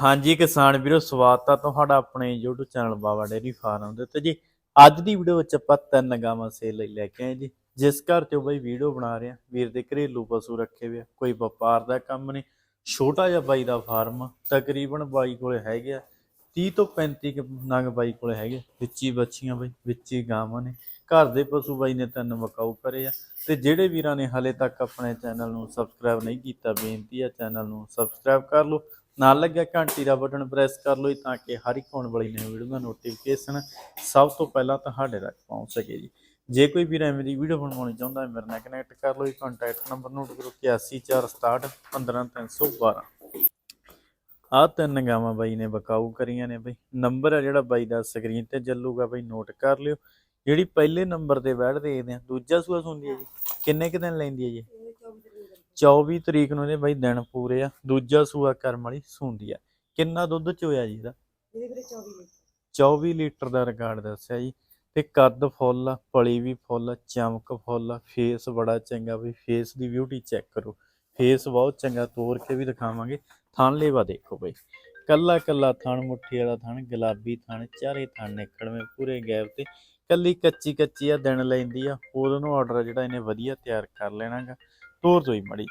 ਹਾਂਜੀ ਕਿਸਾਨ ਵੀਰੋ ਸਵਾਗਤ ਆ ਤੁਹਾਡਾ ਆਪਣੇ YouTube channel Baba dairy farm ਦੇ ਉੱਤੇ ਜੀ। ਅੱਜ ਦੀ ਵੀਡੀਓ ਵਿੱਚ ਆਪਾਂ ਤਿੰਨ ਗਾਵਾਂ ਸੇਲ ਲਈ ਲੈ ਕੇ ਆਏ ਜੀ। ਜਿਸ ਘਰ ਤੇ ਬਾਈ ਵੀਡੀਓ ਬਣਾ ਰਹੇ ਆ ਵੀਰ ਦੇ ਘਰੇਲੂ ਪਸ਼ੂ ਰੱਖੇ ਹੋਏ ਆ ਕੋਈ ਵਪਾਰ ਦਾ ਕੰਮ ਨਹੀਂ ਛੋਟਾ ਜਿਹਾ ਬਾਈ ਦਾ ਫਾਰਮ ਆ, ਤਕਰੀਬਨ ਬਾਈ ਕੋਲੇ ਹੈਗੇ ਆ 30 ਤੋਂ 35 ਕੁ ਨਗ ਬਾਈ ਕੋਲੇ ਹੈਗੇ ਵਿੱਚੀ ਬੱਚੀਆਂ ਬਾਈ ਵਿੱਚੀ ਗਾਵਾਂ ਨੇ। ਘਰ ਦੇ ਪਸ਼ੂ ਬਾਈ ਨੇ ਤਿੰਨ ਵਕਾਊ ਕਰੇ ਆ ਤੇ ਜਿਹੜੇ ਵੀਰਾਂ ਨੇ ਹਲੇ ਤੱਕ ਆਪਣੇ ਚੈਨਲ ਨੂੰ ਸਬਸਕ੍ਰਾਈਬ ਨਹੀਂ ਕੀਤਾ ਬੇਨਤੀ ਆ ਚੈਨਲ ਨੂੰ ਸਬਸਕ੍ਰਾਈਬ ਕਰ ਲਓ ਨਾਲ ਲੱਗਿਆ ਘੰਟੀ ਦਾ ਬਟਨ ਪ੍ਰੈਸ ਕਰ ਲਓ ਤਾਂ ਕਿ ਹਰ ਇੱਕ ਆਉਣ ਵਾਲੀ ਨਵੀਂ ਵੀਡੀਓ ਦਾ ਨੋਟੀਫਿਕੇਸ਼ਨ ਸਭ ਤੋਂ ਪਹਿਲਾਂ ਤੁਹਾਡੇ ਤੱਕ ਪਹੁੰਚ ਸਕੇ ਜੀ। ਜੇ ਕੋਈ ਵੀਰ ਐਵੇਂ ਦੀ ਵੀਡੀਓ ਬਣਵਾਉਣੀ ਚਾਹੁੰਦਾ ਹੈ, ਮੇਰੇ ਨਾਲ ਕਨੈਕਟ ਕਰ ਲਓ ਜੀ ਕੰਟੈਕਟ ਨੰਬਰ ਨੋਟ ਕਰੋ 814661 15312 ਆ ਤਿੰਨ ਗਾਵਾਂ ਬਾਈ ਨੇ ਬਕਾਊ ਕਰੀਆਂ ਨੇ ਬਈ। ਨੰਬਰ ਹੈ ਜਿਹੜਾ ਬਾਈ ਦਾ ਸਕਰੀਨ ਤੇ ਚੱਲੂਗਾ ਬਾਈ ਨੋਟ ਕਰ ਲਿਓ। ਜਿਹੜੀ ਪਹਿਲੇ ਨੰਬਰ ਤੇ ਬੈਠ ਦੇਖਦੇ ਆ, ਦੂਜਾ ਸੂਆ ਸੁਣਦੀ ਹੈ ਜੀ। ਕਿੰਨੇ ਕੁ ਦਿਨ ਲੈਂਦੀ ਹੈ ਜੀ? 24 ਤਰੀਕ ਨੂੰ ਇਹਦੇ ਬਾਈ ਦਿਨ ਪੂਰੇ ਆ ਦੂਜਾ ਸੂਆ ਕਰਮ ਵਾਲੀ ਸੁੰਦੀ ਆ। ਕਿੰਨਾ ਦੁੱਧ ਚੋਇਆ ਜੀ ਇਹਦਾ? ਇਹਦੇ ਵੀਰੇ 24 ਨੇ 24 ਲੀਟਰ ਦਾ ਰਿਕਾਰਡ ਦੱਸਿਆ ਜੀ। ਤੇ ਕੱਦ ਫੁੱਲ ਆ ਪਲੀ ਵੀ ਫੁੱਲ ਆ ਚਮਕ ਫੁੱਲ ਆ ਫੇਸ ਬੜਾ ਚੰਗਾ ਵੀ ਫੇਸ ਦੀ ਬਿਊਟੀ ਚੈੱਕ ਕਰੋ। ਫੇਸ ਬਹੁਤ ਚੰਗਾ ਤੋੜ ਕੇ ਵੀ ਦਿਖਾਵਾਂਗੇ। ਥਣ ਲੇਵਾ ਦੇਖੋ ਬਈ। ਕੱਲਾ ਕੱਲਾ ਥਣ ਮੁੱਠੀ ਵਾਲਾ ਥਣ ਗੁਲਾਬੀ ਥਣ ਚਾਰੇ ਥਣ ਨਿਕੜਵੇਂ ਪੂਰੇ ਗੈਪ ਤੇ। ਕੱਲੀ ਕੱਚੀ ਕੱਚੀ ਆ ਦਿਨ ਲੈਂਦੀ ਆ। ਉਦੋਂ ਨੂੰ ਆਰਡਰ ਜਿਹੜਾ ਇਹਨੇ ਵਧੀਆ ਤਿਆਰ ਕਰ ਲੈਣਾਗਾ। ਤੋਰ ਤੋਈ ਮੜੀ।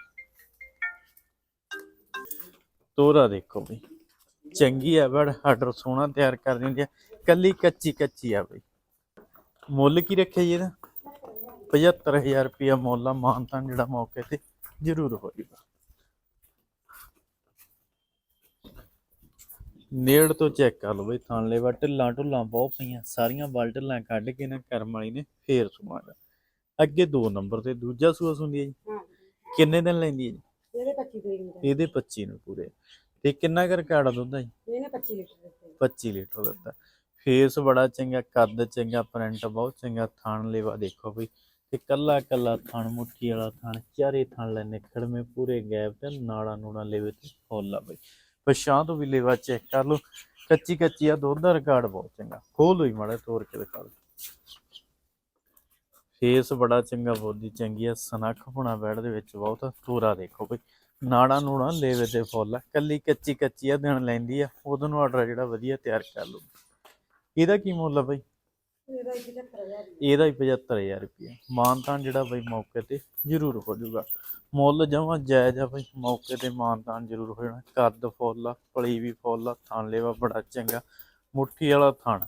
ਤੋਰਾ ਦੇਖੋ ਬਈ। ਚੰਗੀ ਆ ਬੜ ਆਰਡਰ ਸੋਹਣਾ ਤਿਆਰ ਕਰ ਦਿੰਦੀ ਆ। ਕੱਲੀ ਕੱਚੀ ਕੱਚੀ ਆ ਬਈ। ਮੁੱਲ ਕੀ ਰੱਖਿਆ ਜੀ ਇਹਦਾ? 75000 ਰੁਪਇਆ ਮੁੱਲ ਆ ਮਾਨਤਾਨ ਜਿਹੜਾ ਮੌਕੇ ਤੇ ਜ਼ਰੂਰ ਹੋਏਗਾ। ਨੇੜ ਤੋਂ ਚੈੱਕ ਕਰ ਲਓ ਬਈ ਥਾਂਲੇ ਵਾ ਢਿੱਲਾਂ ਢੁੱਲਾਂ ਬਹੁਤ ਪਈਆਂ। ਸਾਰੀਆਂ ਬਲ ਢਿੱਲਾਂ ਕੱਢ ਕੇ ਨਾ ਕਰਮ ਵਾਲੀ ਨੇ ਫੇਰ ਸੁਣਾਗਾ ਅੱਗੇ ਦੋ ਨੰਬਰ ਤੇ ਦੂਜਾ ਸੂਆ ਸੁਣਦੀ ਹੈ ਜੀ। ਹਾਂ। ਕਿੰਨੇ ਦਿਨ ਲੈਂਦੀ ਹੈ ਜੀ? ਇਹਦੇ 25 ਤਰੀਕ ਨੂੰ ਇਹਦੇ 25 ਨੂੰ ਪੂਰੇ। ਤੇ ਕਿੰਨਾ ਕਰ ਕਾੜਾ ਦੁੱਧ ਹੈ ਜੀ? ਇਹਨੇ 25 ਲੀਟਰ ਦਿੱਤੇ 25 ਲੀਟਰ ਦਿੱਤਾ। ਫੇਸ ਬੜਾ ਚੰਗਾ ਕੱਦ ਚੰਗਾ ਪ੍ਰਿੰਟ ਬਹੁਤ ਚੰਗਾ ਥਣ ਲੇਵਾ ਦੇਖੋ ਬਈ। ਤੇ ਕੱਲਾ ਕੱਲਾ ਥਣ ਮੁੱਠੀ ਵਾਲਾ ਥਣ ਚਾਰੇ ਥਣ ਲੈ ਨਿਖੜਵੇਂ ਪੂਰੇ ਗੈਪ ਤੇ ਨਾੜਾ ਨੂੜਾ ਲੇਵੇ ਤੇ ਫੁੱਲ ਆ ਬਈ। ਪਛਾਂ ਤੋਂ ਵੀ ਲੇਵਾ ਚੈੱਕ ਕਰ ਲਓ। ਕੱਚੀ ਕੱਚੀ ਆ ਦੁੱਧ ਦਾ ਰਿਕਾਰਡ ਬਹੁਤ ਚੰਗਾ। ਖੋਲ ਹੋਈ ਮਾੜਾ ਤੋੜ ਕੇ ਦਿਖਾ ਲਓ ਫੇਸ ਬੜਾ ਚੰਗਾ ਬੋਦੀ ਚੰਗੀ ਆ। ਸਨੱਖ ਹੋਣਾ ਬੈੜ ਦੇ ਵਿੱਚ ਬਹੁਤ ਤੋਰਾ ਦੇਖੋ ਬਈ। ਨਾੜਾ ਨੂੜਾ ਲੇਵੇ ਤੇ ਫੁੱਲ ਆ। ਕੱਲੀ ਕੱਚੀ ਕੱਚੀ ਆ ਦਿਨ ਲੈਂਦੀ ਆ। ਉਹਦੋਂ ਨੂੰ ਆਰਡਰ ਜਿਹੜਾ ਵਧੀਆ ਤਿਆਰ ਕਰ ਲਓ। ਇਹਦਾ ਕੀ ਮੁੱਲ ਆ ਬਈ? ਇਹਦਾ 75000 ਇਹਦਾ ਹੀ 75000 ਰੁਪਏ ਮਾਨਤਾਨ ਜਿਹੜਾ ਬਈ ਮੌਕੇ ਤੇ ਜ਼ਰੂਰ ਹੋ ਜਾਊਗਾ। ਮੁੱਲ ਜਮਾ ਜਾਇਜ਼ ਆ ਬਈ। ਮੌਕੇ ਤੇ ਮਾਨਤਾਨ ਜ਼ਰੂਰ ਹੋ ਜਾਣਾ। ਕੱਦ ਫੁੱਲ ਆ ਪਲੀ ਵੀ ਫੁੱਲ ਆ ਥਣ ਲੇਵਾ ਬੜਾ ਚੰਗਾ। ਮੁੱਠੀ ਵਾਲਾ ਥਣ।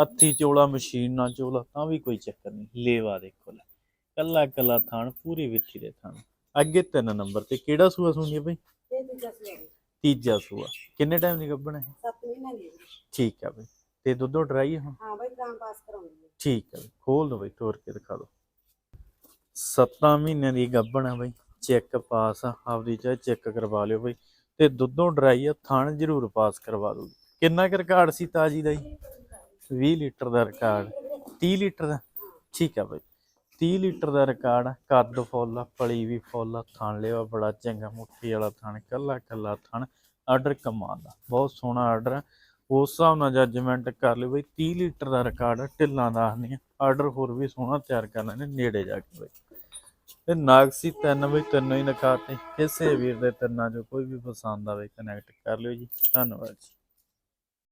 ਹੱਥੀ ਚੋਲਾ ਮਸ਼ੀਨ ਨਾਲ ਚੋਲਾ ਤਾਂ ਵੀ ਕੋਈ ਚੱਕਰ ਨਹੀਂ। ਲੇਵਾ ਦੇਖੋ ਲੈ। ਕੱਲਾ ਕੱਲਾ ਥਣ ਪੂਰੀ ਵਿੱਥੀ ਦੇ ਥਣ। ਅੱਗੇ ਤਿੰਨ ਨੰਬਰ ਤੇ ਕਿਹੜਾ ਸੂਆ ਸੁਣੀ ਹੈ ਬਈ? ਇਹ ਦੂਜਾ ਸੀ ਤੀਜਾ ਸੂਆ। ਕਿੰਨੇ ਟਾਈਮ ਦੀ ਗੱਭਣ ਹੈ 7 ਮਹੀਨੇ ਦੀ ਹੈ। ਠੀਕ ਆ ਬਈ। ਤੇ ਦੁੱਧੋ ਡਰਾਈ ਹੁਣ? ਹਾਂ ਬਾਈ ਟਾਈਮ ਪਾਸ ਕਰਾਉਂਦੀ ਹੈ। ਠੀਕ ਹੈ ਬਈ, ਖੋਲ ਦੋ ਬਈ ਤੋੜ ਕੇ ਦਿਖਾ ਦੋ ਸੱਤਾਂ ਮਹੀਨਿਆਂ ਦੀ ਗੱਭਣ ਆ ਬਈ। ਚੈੱਕ ਪਾਸ ਆ ਆਪਦੀ ਚਾਹੇ ਚੈੱਕ ਕਰਵਾ ਲਿਓ ਬਈ। ਤੇ ਦੁੱਧੋਂ ਡਰਾਈ ਆ ਥਣ ਜ਼ਰੂਰ ਪਾਸ ਕਰਵਾ ਦੋ ਕਿੰਨਾ ਕੁ ਰਿਕਾਰਡ ਸੀ ਤਾਜੀ ਦਾ ਜੀ? 20 ਲੀਟਰ ਦਾ ਰਿਕਾਰਡ। 30 ਲੀਟਰ ਦਾ? ਠੀਕ ਆ ਬਈ। 30 ਲੀਟਰ ਦਾ ਰਿਕਾਰਡ ਆ, ਕੱਦ ਫੁੱਲ ਆ ਪਲੀ ਵੀ ਫੁੱਲ ਆ ਥਣ ਲਿਆ ਬੜਾ ਚੰਗਾ, ਮੁੱਠੀ ਵਾਲਾ ਥਣ ਕੱਲਾ ਕੱਲਾ ਥਣ ਆਰਡਰ ਕਮਾਲ ਦਾ, ਬਹੁਤ ਸੋਹਣਾ ਆਰਡਰ ਆ। ਉਸ ਹਿਸਾਬ ਨਾਲ ਜੱਜਮੈਂਟ ਕਰ ਲਿਓ ਬਈ 30 ਲੀਟਰ ਦਾ ਰਿਕਾਰਡ ਆ, ਢਿੱਲਾਂ ਦਾ ਆਖਦੀਆਂ ਆਰਡਰ ਹੋਰ ਵੀ ਸੋਹਣਾ ਤਿਆਰ ਕਰਨਾ ਨੇ ਨੇੜੇ ਜਾ ਕੇ ਬਈ। ਤੇ ਨਾਗਸੀ ਤਿੰਨ ਬਈ, ਤਿੰਨੋਂ ਹੀ ਨਖਾਤੇ ਕਿਸੇ ਵੀਰ ਦੇ ਤਿੰਨਾਂ ਚੋਂ ਕੋਈ ਵੀ ਪਸੰਦ ਆਵੇ ਕਨੈਕਟ ਕਰ ਲਿਓ ਜੀ। ਧੰਨਵਾਦ ਜੀ।